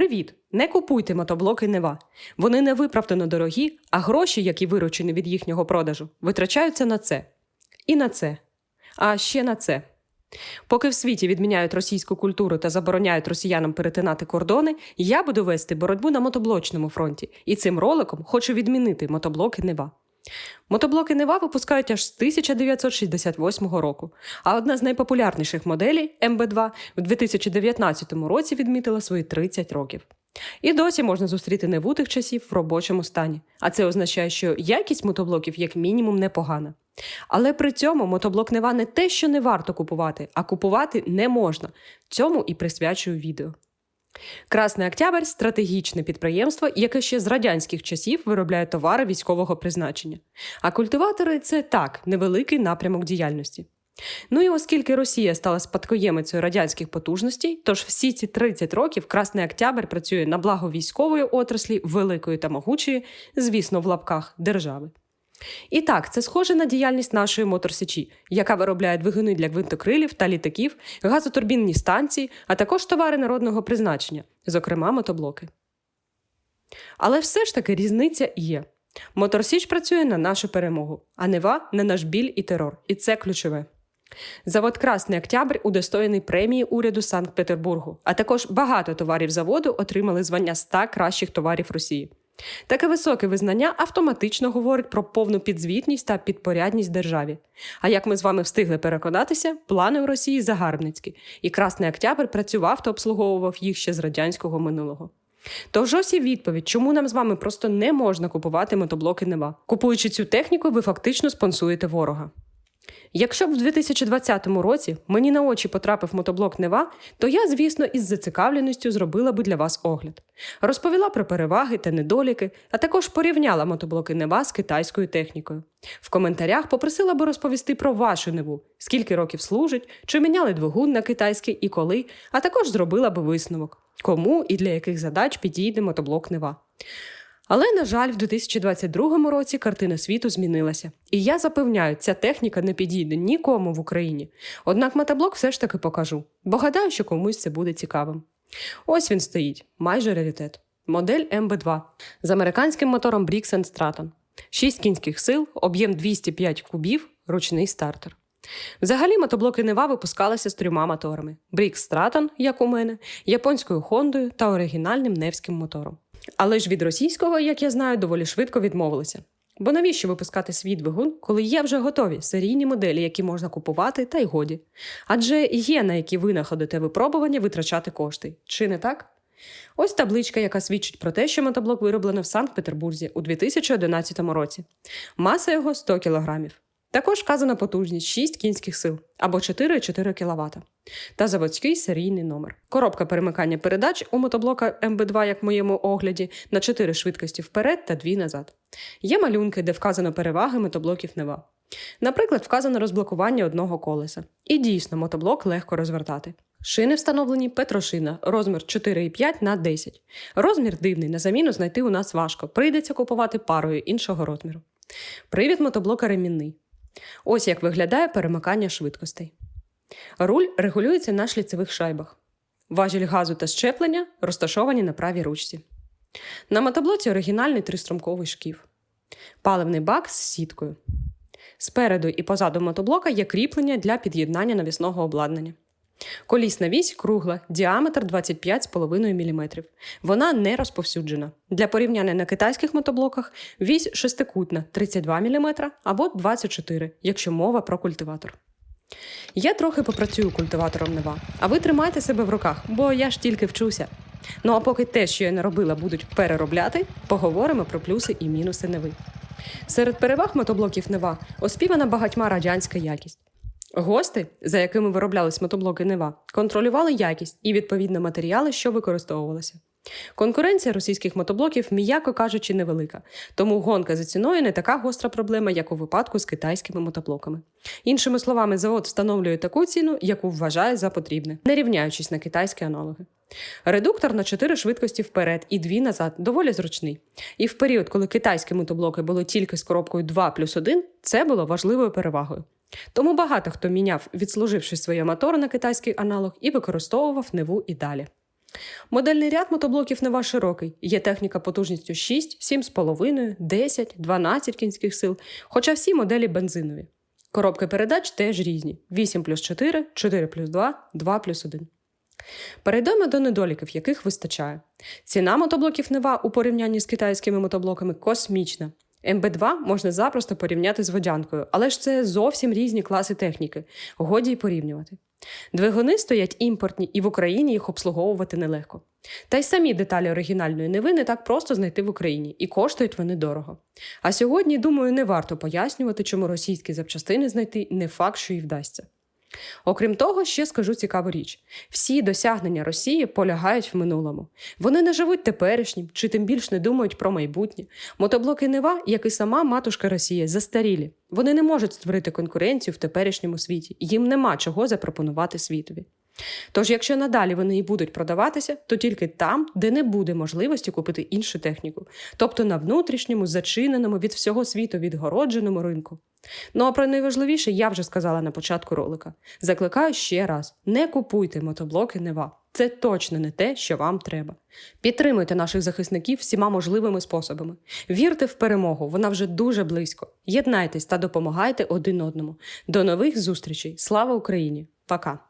Привіт! Не купуйте мотоблоки Нева. Вони не виправдано дорогі, а гроші, які виручені від їхнього продажу, витрачаються на це. І на це. А ще на це. Поки в світі відміняють російську культуру та забороняють росіянам перетинати кордони, я буду вести боротьбу на мотоблочному фронті, і цим роликом хочу відмінити мотоблоки Нева. Мотоблоки Нева випускають аж з 1968 року, а одна з найпопулярніших моделей МБ2 в 2019 році відмітила свої 30 років. І досі можна зустріти Неву тих часів в робочому стані, а це означає, що якість мотоблоків як мінімум непогана. Але при цьому мотоблок Нева не те, що не варто купувати, а купувати не можна. Цьому і присвячую відео. Красний Октябрь стратегічне підприємство, яке ще з радянських часів виробляє товари військового призначення. А культиватори це так, невеликий напрямок діяльності. Ну і оскільки Росія стала спадкоємицею радянських потужностей, тож всі ці 30 років Красний Октябрь працює на благо військової отраслі, великої та могучої, звісно, в лапках держави. І так, це схоже на діяльність нашої моторсічі, яка виробляє двигуни для гвинтокрилів та літаків, газотурбінні станції, а також товари народного призначення, зокрема мотоблоки. Але все ж таки різниця є. Моторсіч працює на нашу перемогу, а Нева на наш біль і терор. І це ключове. Завод Красний Октябрь удостоєний премії уряду Санкт-Петербургу, а також багато товарів заводу отримали звання 100 кращих товарів Росії. Таке високе визнання автоматично говорить про повну підзвітність та підпорядність державі. А як ми з вами встигли переконатися, плани у Росії загарбницькі, і Красний Октябрь працював та обслуговував їх ще з радянського минулого. Тож ось і відповідь, чому нам з вами просто не можна купувати мотоблоки Нева. Купуючи цю техніку, ви фактично спонсуєте ворога. Якщо б в 2020 році мені на очі потрапив мотоблок Нева, то я, звісно, із зацікавленістю зробила би для вас огляд. Розповіла про переваги та недоліки, а також порівняла мотоблоки Нева з китайською технікою. В коментарях попросила би розповісти про вашу неву, скільки років служить, чи міняли двигун на китайський і коли, а також зробила би висновок, кому і для яких задач підійде мотоблок Нева. Але, на жаль, в 2022 році картина світу змінилася. І я запевняю, ця техніка не підійде нікому в Україні. Однак мотоблок все ж таки покажу, бо гадаю, що комусь це буде цікавим. Ось він стоїть, майже раритет. Модель МБ2 з американським мотором Briggs Stratton. 6 кінських сил, об'єм 205 кубів, ручний стартер. Взагалі мотоблоки Нева випускалися з трьома моторами: Stratton, як у мене, японською Хондою та оригінальним Невським мотором. Але ж від російського, як я знаю, доволі швидко відмовилися. Бо навіщо випускати свій двигун, коли є вже готові серійні моделі, які можна купувати, та й годі? Адже є на які ви находите випробування витрачати кошти, чи не так? Ось табличка, яка свідчить про те, що мотоблок вироблено в Санкт-Петербурзі у 2011 році. Маса його 100 кг. Також вказана потужність 6 кінських сил або 4,4 кВт. Та заводський серійний номер. Коробка перемикання передач у мотоблока МБ2, як в моєму огляді, на 4 швидкості вперед та 2 назад. Є малюнки, де вказано переваги мотоблоків Нева. Наприклад, вказано розблокування одного колеса. І дійсно, мотоблок легко розвертати. Шини встановлені Петрошина, розмір 4,5 на 10. Розмір дивний, на заміну знайти у нас важко. Прийдеться купувати парою іншого розміру. Привід мотоблока ремінний. Ось як виглядає перемикання швидкостей. Руль регулюється на шліцевих шайбах. Важіль газу та щеплення розташовані на правій ручці. На мотоблоці оригінальний тристромковий шків. Паливний бак з сіткою. Спереду і позаду мотоблока є кріплення для під'єднання навісного обладнання. Колісна вісь кругла, діаметр 25,5 мм. Вона не розповсюджена. Для порівняння на китайських мотоблоках вісь шестикутна 32 мм або 24, якщо мова про культиватор. Я трохи попрацюю культиватором нева, а ви тримайте себе в руках, бо я ж тільки вчуся. Ну а поки те, що я не робила, будуть переробляти, поговоримо про плюси і мінуси неви. Серед переваг мотоблоків Нева оспівана багатьма радянська якість. Гости, за якими вироблялись мотоблоки Нева, контролювали якість і відповідно матеріали, що використовувалися. Конкуренція російських мотоблоків, м'яко кажучи, невелика, тому гонка за ціною не така гостра проблема, як у випадку з китайськими мотоблоками. Іншими словами, завод встановлює таку ціну, яку вважає за потрібне, не рівняючись на китайські аналоги. Редуктор на 4 швидкості вперед і 2 назад доволі зручний. І в період, коли китайські мотоблоки були тільки з коробкою 2 плюс 1, це було важливою перевагою. Тому багато хто міняв, відслуживши своє мотор на китайський аналог, і використовував неву і далі. Модельний ряд мотоблоків Нева широкий. Є техніка потужністю 6, 7,5, 10, 12 кінських сил, хоча всі моделі бензинові. Коробки передач теж різні: 8 плюс 4, 4 плюс 2, 2 плюс 1. Перейдемо до недоліків, яких вистачає. Ціна мотоблоків Нева у порівнянні з китайськими мотоблоками космічна. МБ2 можна запросто порівняти з водянкою, але ж це зовсім різні класи техніки, годі й порівнювати. Двигуни стоять імпортні, і в Україні їх обслуговувати нелегко. Та й самі деталі оригінальної Неви не так просто знайти в Україні, і коштують вони дорого. А сьогодні, думаю, не варто пояснювати, чому російські запчастини знайти не факт, що й вдасться. Окрім того, ще скажу цікаву річ: всі досягнення Росії полягають в минулому. Вони не живуть теперішнім, чи тим більш не думають про майбутнє. Мотоблоки Нева, як і сама матушка Росія, застарілі. Вони не можуть створити конкуренцію в теперішньому світі. Їм нема чого запропонувати світові. Тож, якщо надалі вони і будуть продаватися, то тільки там, де не буде можливості купити іншу техніку, тобто на внутрішньому, зачиненому від всього світу відгородженому ринку. Ну а про найважливіше я вже сказала на початку ролика. Закликаю ще раз: не купуйте мотоблоки Нева. Це точно не те, що вам треба. Підтримуйте наших захисників всіма можливими способами. Вірте в перемогу, вона вже дуже близько. Єднайтесь та допомагайте один одному. До нових зустрічей. Слава Україні! Пока!